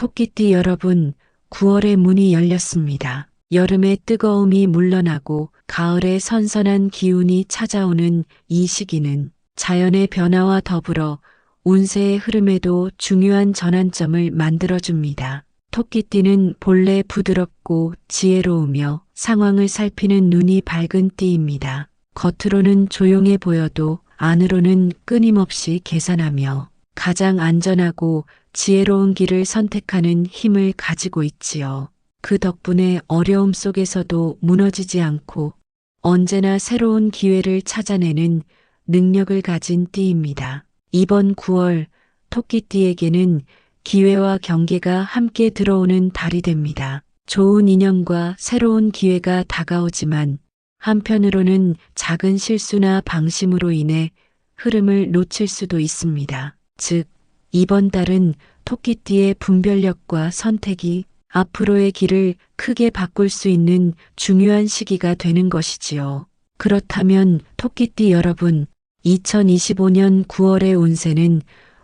토끼띠 여러분, 9월의 문이 열렸습니다. 여름의 뜨거움이 물러나고 가을의 선선한 기운이 찾아오는 이 시기는 자연의 변화와 더불어 운세의 흐름에도 중요한 전환점을 만들어줍니다. 토끼띠는 본래 부드럽고 지혜로우며 상황을 살피는 눈이 밝은 띠입니다. 겉으로는 조용해 보여도 안으로는 끊임없이 계산하며 가장 안전하고 지혜로운 길을 선택하는 힘을 가지고 있지요. 그 덕분에 어려움 속에서도 무너지지 않고 언제나 새로운 기회를 찾아내는 능력을 가진 띠입니다. 이번 9월 토끼띠에게는 기회와 경계가 함께 들어오는 달이 됩니다. 좋은 인연과 새로운 기회가 다가오지만 한편으로는 작은 실수나 방심으로 인해 흐름을 놓칠 수도 있습니다. 즉, 이번 달은 토끼띠의 분별력과 선택이 앞으로의 길을 크게 바꿀 수 있는 중요한 시기가 되는 것이지요. 그렇다면 토끼띠 여러분, 2025년 9월의 운세는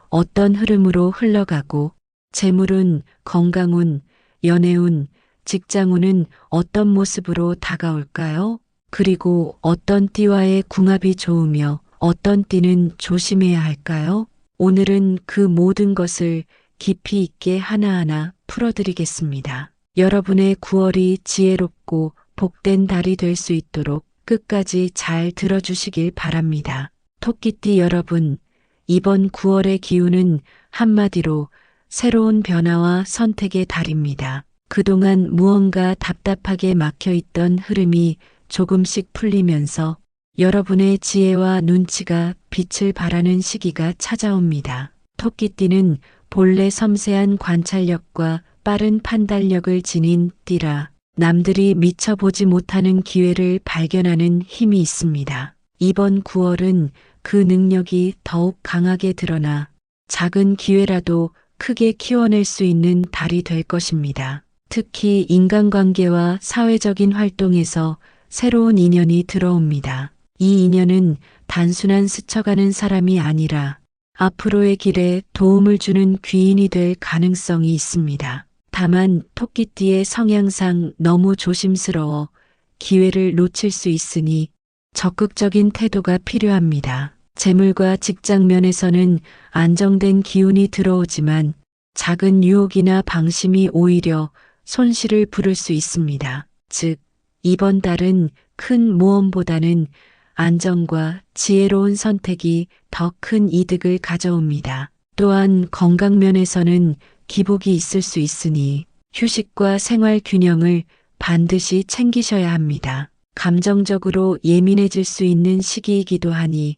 어떤 흐름으로 흘러가고 재물운, 건강운, 연애운, 직장운은 어떤 모습으로 다가올까요? 그리고 어떤 띠와의 궁합이 좋으며 어떤 띠는 조심해야 할까요? 오늘은 그 모든 것을 깊이 있게 하나하나 풀어드리겠습니다. 여러분의 9월이 지혜롭고 복된 달이 될 수 있도록 끝까지 잘 들어주시길 바랍니다. 토끼띠 여러분, 이번 9월의 기운은 한마디로 새로운 변화와 선택의 달입니다. 그동안 무언가 답답하게 막혀 있던 흐름이 조금씩 풀리면서 여러분의 지혜와 눈치가 빛을 발하는 시기가 찾아옵니다. 토끼띠는 본래 섬세한 관찰력과 빠른 판단력을 지닌 띠라 남들이 미처 보지 못하는 기회를 발견하는 힘이 있습니다. 이번 9월은 그 능력이 더욱 강하게 드러나 작은 기회라도 크게 키워낼 수 있는 달이 될 것입니다. 특히 인간관계와 사회적인 활동에서 새로운 인연이 들어옵니다. 이 인연은 단순한 스쳐가는 사람이 아니라 앞으로의 길에 도움을 주는 귀인이 될 가능성이 있습니다. 다만 토끼띠의 성향상 너무 조심스러워 기회를 놓칠 수 있으니 적극적인 태도가 필요합니다. 재물과 직장 면에서는 안정된 기운이 들어오지만 작은 유혹이나 방심이 오히려 손실을 부를 수 있습니다. 즉, 이번 달은 큰 모험보다는 안정과 지혜로운 선택이 더 큰 이득을 가져옵니다. 또한 건강 면에서는 기복이 있을 수 있으니 휴식과 생활 균형을 반드시 챙기셔야 합니다. 감정적으로 예민해질 수 있는 시기이기도 하니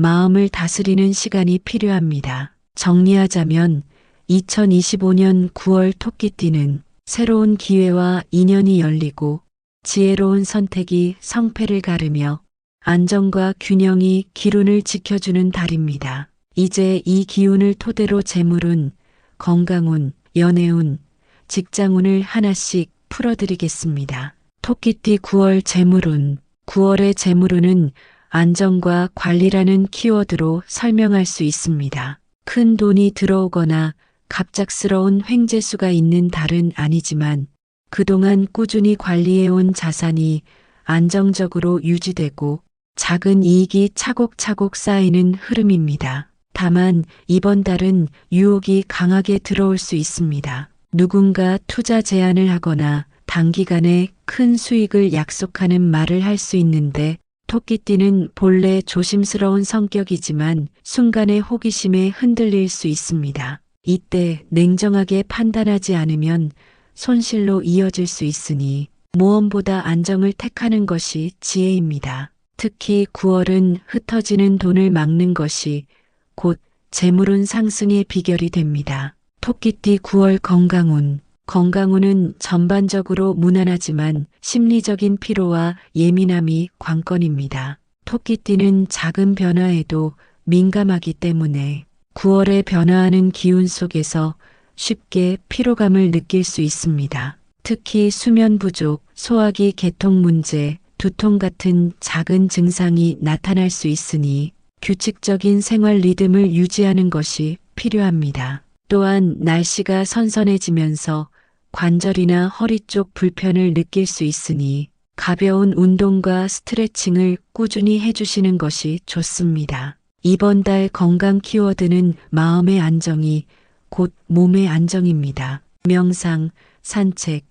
마음을 다스리는 시간이 필요합니다. 정리하자면 2025년 9월 토끼띠는 새로운 기회와 인연이 열리고 지혜로운 선택이 성패를 가르며 안정과 균형이 기운을 지켜주는 달입니다. 이제 이 기운을 토대로 재물운, 건강운, 연애운, 직장운을 하나씩 풀어드리겠습니다. 토끼띠 9월 재물운 9월의 재물운은 안정과 관리라는 키워드로 설명할 수 있습니다. 큰 돈이 들어오거나 갑작스러운 횡재수가 있는 달은 아니지만 그동안 꾸준히 관리해온 자산이 안정적으로 유지되고 작은 이익이 차곡차곡 쌓이는 흐름입니다. 다만 이번 달은 유혹이 강하게 들어올 수 있습니다. 누군가 투자 제안을 하거나 단기간에 큰 수익을 약속하는 말을 할 수 있는데 토끼띠는 본래 조심스러운 성격이지만 순간의 호기심에 흔들릴 수 있습니다. 이때 냉정하게 판단하지 않으면 손실로 이어질 수 있으니 모험보다 안정을 택하는 것이 지혜입니다. 특히 9월은 흩어지는 돈을 막는 것이 곧 재물운 상승의 비결이 됩니다. 토끼띠 9월 건강운 건강운은 전반적으로 무난하지만 심리적인 피로와 예민함이 관건입니다. 토끼띠는 작은 변화에도 민감하기 때문에 9월에 변화하는 기운 속에서 쉽게 피로감을 느낄 수 있습니다. 특히 수면 부족, 소화기 개통 문제, 두통 같은 작은 증상이 나타날 수 있으니 규칙적인 생활 리듬을 유지하는 것이 필요합니다. 또한 날씨가 선선해지면서 관절이나 허리 쪽 불편을 느낄 수 있으니 가벼운 운동과 스트레칭을 꾸준히 해주시는 것이 좋습니다. 이번 달 건강 키워드는 마음의 안정이 곧 몸의 안정입니다. 명상, 산책,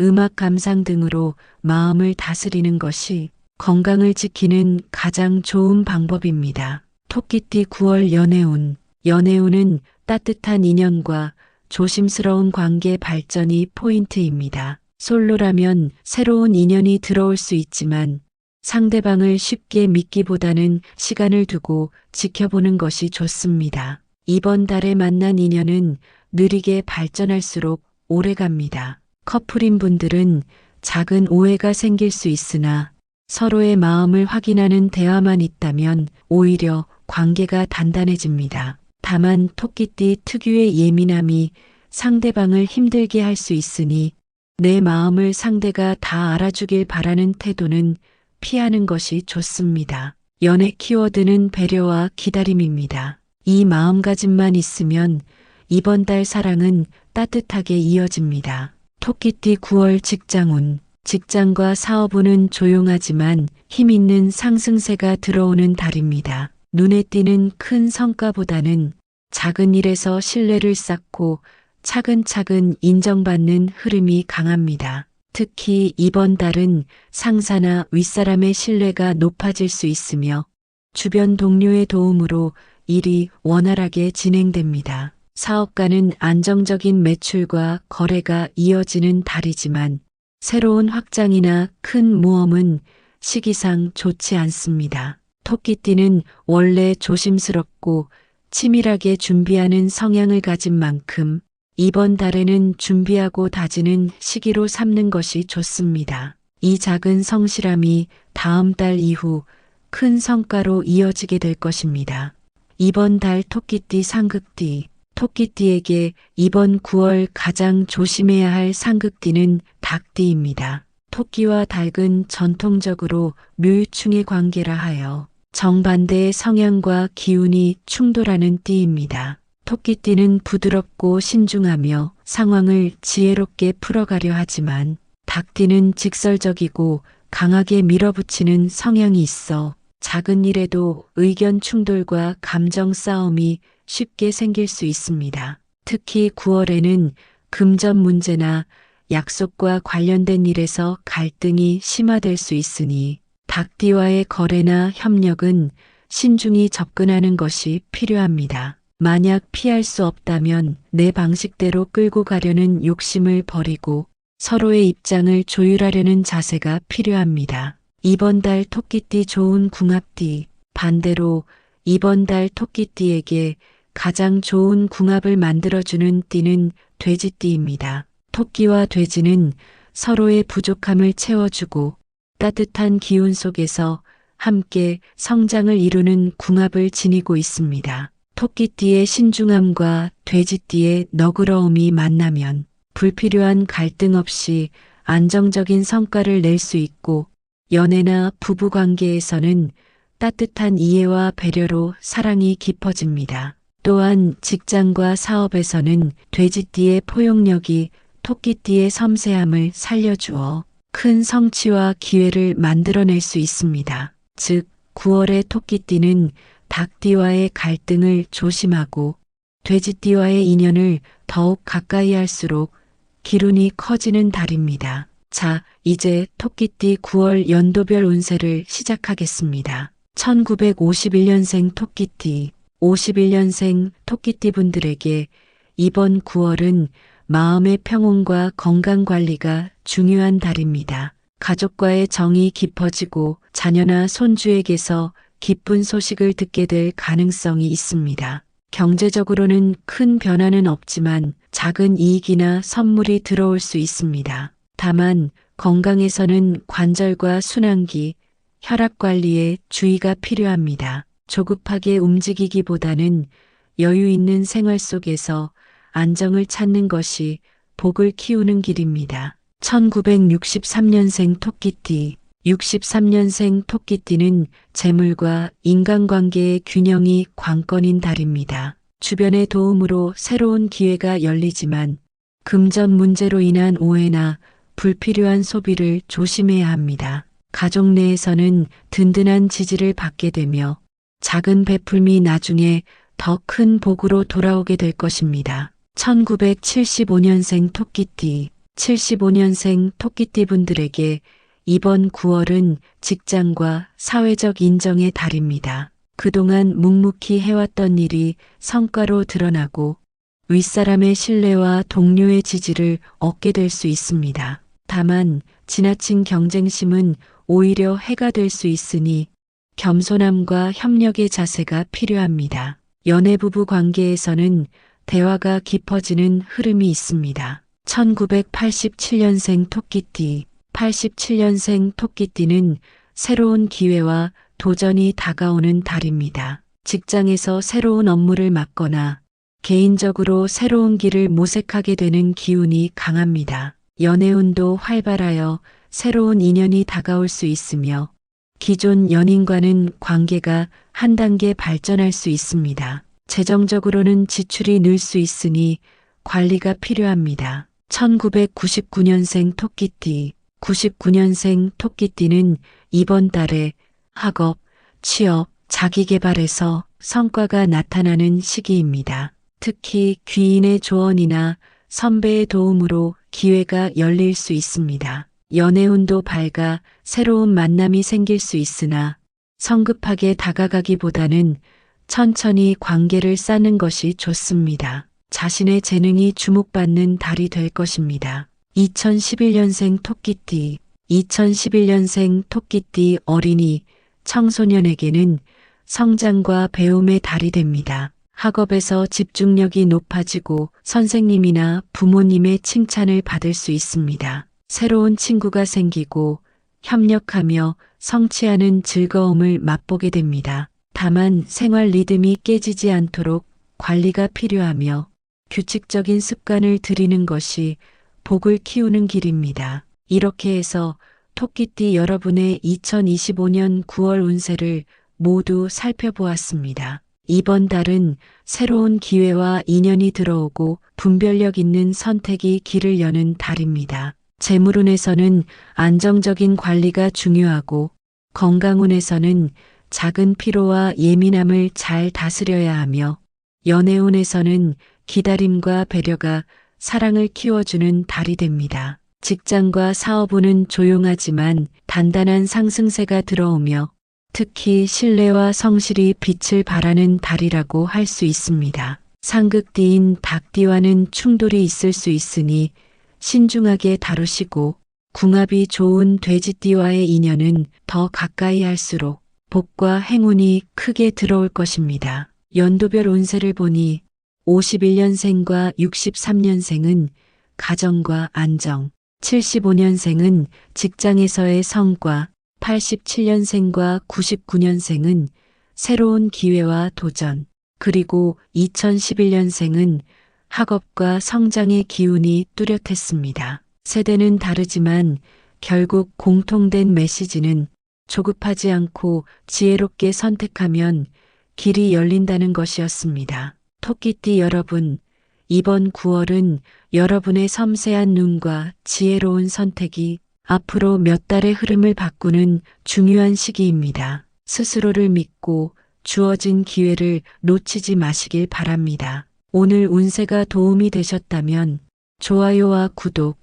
음악 감상 등으로 마음을 다스리는 것이 건강을 지키는 가장 좋은 방법입니다. 토끼띠 9월 연애운. 연애운은 따뜻한 인연과 조심스러운 관계 발전이 포인트입니다. 솔로라면 새로운 인연이 들어올 수 있지만 상대방을 쉽게 믿기보다는 시간을 두고 지켜보는 것이 좋습니다. 이번 달에 만난 인연은 느리게 발전할수록 오래 갑니다. 커플인 분들은 작은 오해가 생길 수 있으나 서로의 마음을 확인하는 대화만 있다면 오히려 관계가 단단해집니다. 다만 토끼띠 특유의 예민함이 상대방을 힘들게 할 수 있으니 내 마음을 상대가 다 알아주길 바라는 태도는 피하는 것이 좋습니다. 연애 키워드는 배려와 기다림입니다. 이 마음가짐만 있으면 이번 달 사랑은 따뜻하게 이어집니다. 토끼띠 9월 직장운. 직장과 사업운은 조용하지만 힘 있는 상승세가 들어오는 달입니다. 눈에 띄는 큰 성과보다는 작은 일에서 신뢰를 쌓고 차근차근 인정받는 흐름이 강합니다. 특히 이번 달은 상사나 윗사람의 신뢰가 높아질 수 있으며 주변 동료의 도움으로 일이 원활하게 진행됩니다. 사업가는 안정적인 매출과 거래가 이어지는 달이지만 새로운 확장이나 큰 모험은 시기상 좋지 않습니다. 토끼띠는 원래 조심스럽고 치밀하게 준비하는 성향을 가진 만큼 이번 달에는 준비하고 다지는 시기로 삼는 것이 좋습니다. 이 작은 성실함이 다음 달 이후 큰 성과로 이어지게 될 것입니다. 이번 달 토끼띠 상극띠 토끼띠에게 이번 9월 가장 조심해야 할 상극띠는 닭띠입니다. 토끼와 닭은 전통적으로 묘유충의 관계라 하여 정반대의 성향과 기운이 충돌하는 띠입니다. 토끼띠는 부드럽고 신중하며 상황을 지혜롭게 풀어가려 하지만 닭띠는 직설적이고 강하게 밀어붙이는 성향이 있어 작은 일에도 의견 충돌과 감정 싸움이 쉽게 생길 수 있습니다. 특히 9월에는 금전 문제나 약속과 관련된 일에서 갈등이 심화될 수 있으니 닭띠와의 거래나 협력은 신중히 접근하는 것이 필요합니다. 만약 피할 수 없다면 내 방식대로 끌고 가려는 욕심을 버리고 서로의 입장을 조율하려는 자세가 필요합니다. 이번 달 토끼띠 좋은 궁합띠, 반대로 이번 달 토끼띠에게 가장 좋은 궁합을 만들어주는 띠는 돼지띠입니다. 토끼와 돼지는 서로의 부족함을 채워주고 따뜻한 기운 속에서 함께 성장을 이루는 궁합을 지니고 있습니다. 토끼띠의 신중함과 돼지띠의 너그러움이 만나면 불필요한 갈등 없이 안정적인 성과를 낼 수 있고 연애나 부부 관계에서는 따뜻한 이해와 배려로 사랑이 깊어집니다. 또한 직장과 사업에서는 돼지띠의 포용력이 토끼띠의 섬세함을 살려주어 큰 성취와 기회를 만들어낼 수 있습니다. 즉, 9월의 토끼띠는 닭띠와의 갈등을 조심하고 돼지띠와의 인연을 더욱 가까이 할수록 기운이 커지는 달입니다. 자, 이제 토끼띠 9월 연도별 운세를 시작하겠습니다. 1951년생 토끼띠, 51년생 토끼띠 분들에게 이번 9월은 마음의 평온과 건강 관리가 중요한 달입니다. 가족과의 정이 깊어지고 자녀나 손주에게서 기쁜 소식을 듣게 될 가능성이 있습니다. 경제적으로는 큰 변화는 없지만 작은 이익이나 선물이 들어올 수 있습니다. 다만 건강에서는 관절과 순환기, 혈압 관리에 주의가 필요합니다. 조급하게 움직이기보다는 여유 있는 생활 속에서 안정을 찾는 것이 복을 키우는 길입니다. 1963년생 토끼띠 63년생 토끼띠는 재물과 인간관계의 균형이 관건인 달입니다. 주변의 도움으로 새로운 기회가 열리지만 금전 문제로 인한 오해나 불필요한 소비를 조심해야 합니다. 가족 내에서는 든든한 지지를 받게 되며 작은 베풀미 나중에 더 큰 복으로 돌아오게 될 것입니다. 1975년생 토끼띠, 75년생 토끼띠 분들에게 이번 9월은 직장과 사회적 인정의 달입니다. 그동안 묵묵히 해왔던 일이 성과로 드러나고 윗사람의 신뢰와 동료의 지지를 얻게 될 수 있습니다. 다만 지나친 경쟁심은 오히려 해가 될 수 있으니 겸손함과 협력의 자세가 필요합니다. 연애 부부 관계에서는 대화가 깊어지는 흐름이 있습니다. 1987년생 토끼띠, 87년생 토끼띠는 새로운 기회와 도전이 다가오는 달입니다. 직장에서 새로운 업무를 맡거나 개인적으로 새로운 길을 모색하게 되는 기운이 강합니다. 연애운도 활발하여 새로운 인연이 다가올 수 있으며 기존 연인과는 관계가 한 단계 발전할 수 있습니다. 재정적으로는 지출이 늘 수 있으니 관리가 필요합니다. 1999년생 토끼띠, 99년생 토끼띠는 이번 달에 학업, 취업, 자기개발에서 성과가 나타나는 시기입니다. 특히 귀인의 조언이나 선배의 도움으로 기회가 열릴 수 있습니다. 연애운도 밝아 새로운 만남이 생길 수 있으나 성급하게 다가가기보다는 천천히 관계를 쌓는 것이 좋습니다. 자신의 재능이 주목받는 달이 될 것입니다. 2011년생 토끼띠, 2011년생 토끼띠 어린이, 청소년에게는 성장과 배움의 달이 됩니다. 학업에서 집중력이 높아지고 선생님이나 부모님의 칭찬을 받을 수 있습니다. 새로운 친구가 생기고 협력하며 성취하는 즐거움을 맛보게 됩니다. 다만 생활 리듬이 깨지지 않도록 관리가 필요하며 규칙적인 습관을 들이는 것이 복을 키우는 길입니다. 이렇게 해서 토끼띠 여러분의 2025년 9월 운세를 모두 살펴보았습니다. 이번 달은 새로운 기회와 인연이 들어오고 분별력 있는 선택이 길을 여는 달입니다. 재물운에서는 안정적인 관리가 중요하고 건강운에서는 작은 피로와 예민함을 잘 다스려야 하며 연애운에서는 기다림과 배려가 사랑을 키워주는 달이 됩니다. 직장과 사업운은 조용하지만 단단한 상승세가 들어오며 특히 신뢰와 성실이 빛을 발하는 달이라고 할 수 있습니다. 상극띠인 닭띠와는 충돌이 있을 수 있으니 신중하게 다루시고 궁합이 좋은 돼지띠와의 인연은 더 가까이 할수록 복과 행운이 크게 들어올 것입니다. 연도별 운세를 보니 51년생과 63년생은 가정과 안정, 75년생은 직장에서의 성과, 87년생과 99년생은 새로운 기회와 도전, 그리고 2011년생은 학업과 성장의 기운이 뚜렷했습니다. 세대는 다르지만 결국 공통된 메시지는 조급하지 않고 지혜롭게 선택하면 길이 열린다는 것이었습니다. 토끼띠 여러분, 이번 9월은 여러분의 섬세한 눈과 지혜로운 선택이 앞으로 몇 달의 흐름을 바꾸는 중요한 시기입니다. 스스로를 믿고 주어진 기회를 놓치지 마시길 바랍니다. 오늘 운세가 도움이 되셨다면 좋아요와 구독,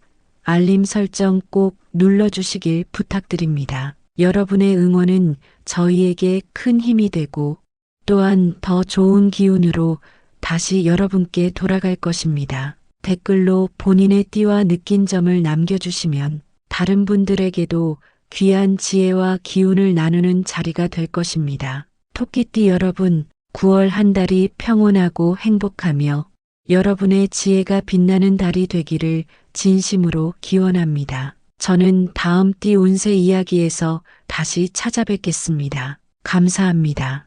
알림 설정 꼭 눌러주시길 부탁드립니다. 여러분의 응원은 저희에게 큰 힘이 되고 또한 더 좋은 기운으로 다시 여러분께 돌아갈 것입니다. 댓글로 본인의 띠와 느낀 점을 남겨주시면 다른 분들에게도 귀한 지혜와 기운을 나누는 자리가 될 것입니다. 토끼띠 여러분, 9월 한 달이 평온하고 행복하며 여러분의 지혜가 빛나는 달이 되기를 진심으로 기원합니다. 저는 다음 띠 운세 이야기에서 다시 찾아뵙겠습니다. 감사합니다.